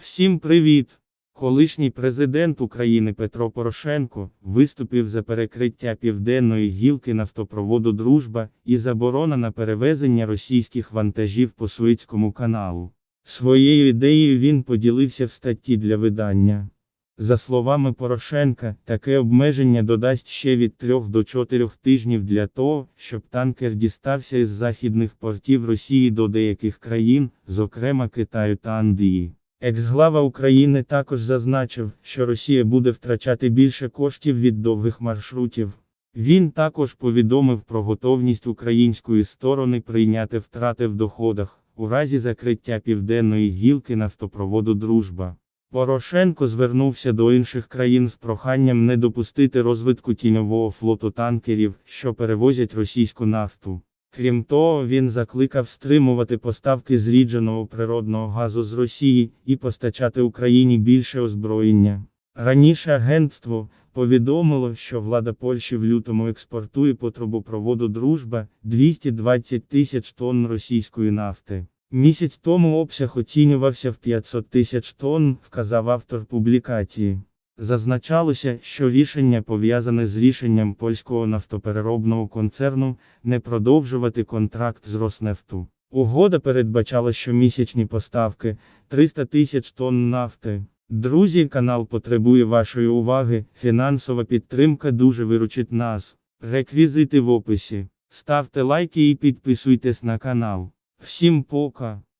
Всім привіт! Колишній президент України Петро Порошенко виступив за перекриття південної гілки нафтопроводу Дружба і заборона на перевезення російських вантажів по Суецькому каналу. Своєю ідеєю він поділився в статті для видання. За словами Порошенка, таке обмеження додасть ще від 3 до 4 тижнів для того, щоб танкер дістався із західних портів Росії до деяких країн, зокрема Китаю та Андії. Екс-глава України також зазначив, що Росія буде втрачати більше коштів від довгих маршрутів. Він також повідомив про готовність української сторони прийняти втрати в доходах у разі закриття південної гілки нафтопроводу Дружба. Порошенко звернувся до інших країн з проханням не допустити розвитку тіньового флоту танкерів, що перевозять російську нафту. Крім того, він закликав стримувати поставки зрідженого природного газу з Росії і постачати Україні більше озброєння. Раніше агентство повідомило, що влада Польщі в лютому експортує по трубопроводу Дружба 220 тисяч тонн російської нафти. Місяць тому обсяг оцінювався в 500 тисяч тонн, вказав автор публікації. Зазначалося, що рішення пов'язане з рішенням польського нафтопереробного концерну не продовжувати контракт з Роснефту. Угода передбачала щомісячні поставки 300 тисяч тонн нафти. Друзі, канал потребує вашої уваги. Фінансова підтримка дуже виручить нас. Реквізити в описі. Ставте лайки і підписуйтесь на канал. Всім пока!